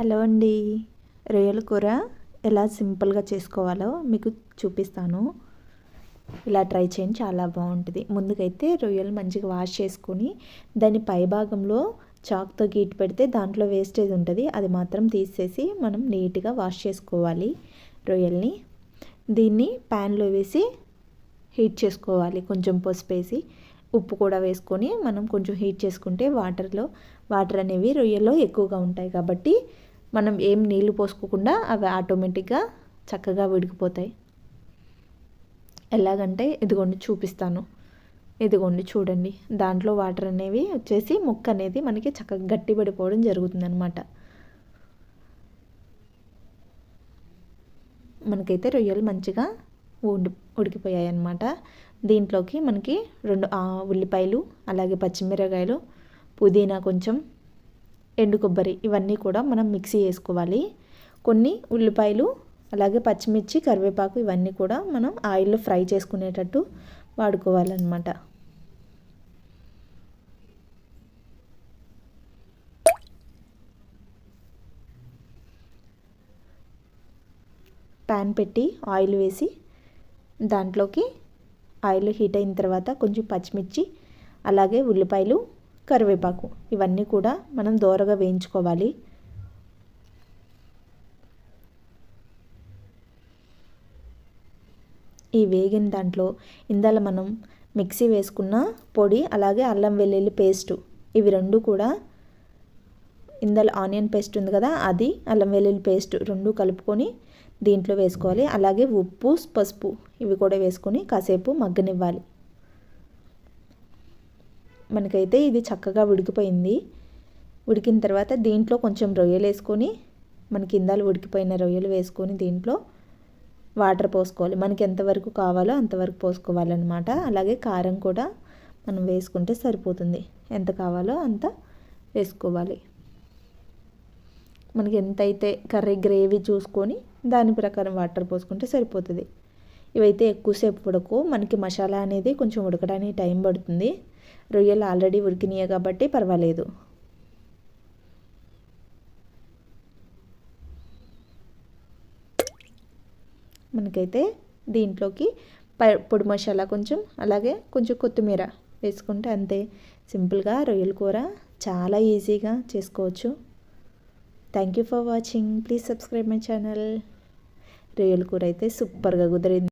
Hello అండి. రొయ్యల కూర ఎలా సింపుల్గా చేసుకోవాలో మీకు చూపిస్తాను. ఇలా ట్రై చేయండి చాలా బాగుంటుంది. ముందుకైతే రొయ్యలు మంచిగా వాష్ చేసుకొని దాని పై భాగంలో చాక్తో గీట్ పెడితే దాంట్లో వేస్టేజ్ ఉంటుంది. అది మాత్రం తీసేసి మనం నీట్గా వాష్ చేసుకోవాలి రొయ్యల్ని. దీన్ని ప్యాన్లో వేసి హీట్ చేసుకోవాలి కొంచెం పసుపు వేసి. ఉప్పు కూడా వేసుకొని మనం కొంచెం హీట్ చేసుకుంటే వాటర్లో వాటర్ అనేవి రొయ్యలో ఎక్కువగా ఉంటాయి కాబట్టి మనం ఏం నీళ్ళు పోసుకోకుండా అవి ఆటోమేటిక్గా చక్కగా విడికిపోతాయి ఎలాగంటే ఇదిగోండి చూపిస్తాను. ఇదిగోండి చూడండి. దాంట్లో వాటర్ అనేవి వచ్చేసి ముక్క అనేది మనకి చక్కగా గట్టి పడిపోవడం జరుగుతుందనమాట మనకైతే రొయ్యలు మంచిగా ఉడి ఉడికిపోయాయి అన్నమాట దీంట్లోకి మనకి రెండు ఉల్లిపాయలు అలాగే పచ్చిమిరకాయలు పుదీనా కొంచెం ఎండు కొబ్బరి ఇవన్నీ కూడా మనం మిక్సీ వేసుకోవాలి కొన్ని ఉల్లిపాయలు అలాగే పచ్చిమిర్చి కరివేపాకు ఇవన్నీ కూడా మనం ఆయిల్లో ఫ్రై చేసుకునేటట్టు వాడుకోవాలన్నమాట. ప్యాన్ పెట్టి ఆయిల్ వేసి దాంట్లోకి ఆయిల్ హీట్ అయిన తర్వాత కొంచెం పచ్చిమిర్చి అలాగే ఉల్లిపాయలు కరివేపాకు. ఇవన్నీ కూడా మనం దోరగా వేయించుకోవాలి. ఈ వేగిన దాంట్లో ఇందాల మనం మిక్సీ వేసుకున్న పొడి అలాగే అల్లం వెల్లుల్లి పేస్టు ఇవి రెండు కూడా ఇందాల ఆనియన్ పేస్ట్ ఉంది కదా అది అల్లం వెల్లుల్లి పేస్ట్ రెండు కలుపుకొని దీంట్లో వేసుకోవాలి. అలాగే ఉప్పు పసుపు ఇవి కూడా వేసుకొని కాసేపు మగ్గనివ్వాలి. మనకైతే ఇది చక్కగా ఉడికిపోయింది. ఉడికిన తర్వాత దీంట్లో కొంచెం రొయ్యలు వేసుకొని మన కిందాలు ఉడికిపోయిన రొయ్యలు వేసుకొని దీంట్లో వాటర్ పోసుకోవాలి. మనకి ఎంతవరకు కావాలో అంతవరకు పోసుకోవాలన్నమాట. అలాగే కారం కూడా మనం వేసుకుంటే సరిపోతుంది. ఎంత కావాలో అంత వేసుకోవాలి. మనకి ఎంతైతే కర్రీ గ్రేవీ చూసుకొని దాని ప్రకారం వాటర్ పోసుకుంటే సరిపోతుంది. ఇవైతే ఎక్కువసేపు ఉడకు. మనకి మసాలా అనేది కొంచెం ఉడకడానికి టైం పడుతుంది. రొయ్యలు ఆల్రెడీ ఉడికినాయి కాబట్టి పర్వాలేదు. మనకైతే దీంట్లోకి పొడి మసాలా కొంచెం అలాగే కొంచెం కొత్తిమీర వేసుకుంటే అంతే. సింపుల్గా రొయ్యల కూర చాలా ఈజీగా చేసుకోవచ్చు. Thank you for watching please subscribe my channel రొయ్యల కూర అయితే సూపర్గా కుదిరింది.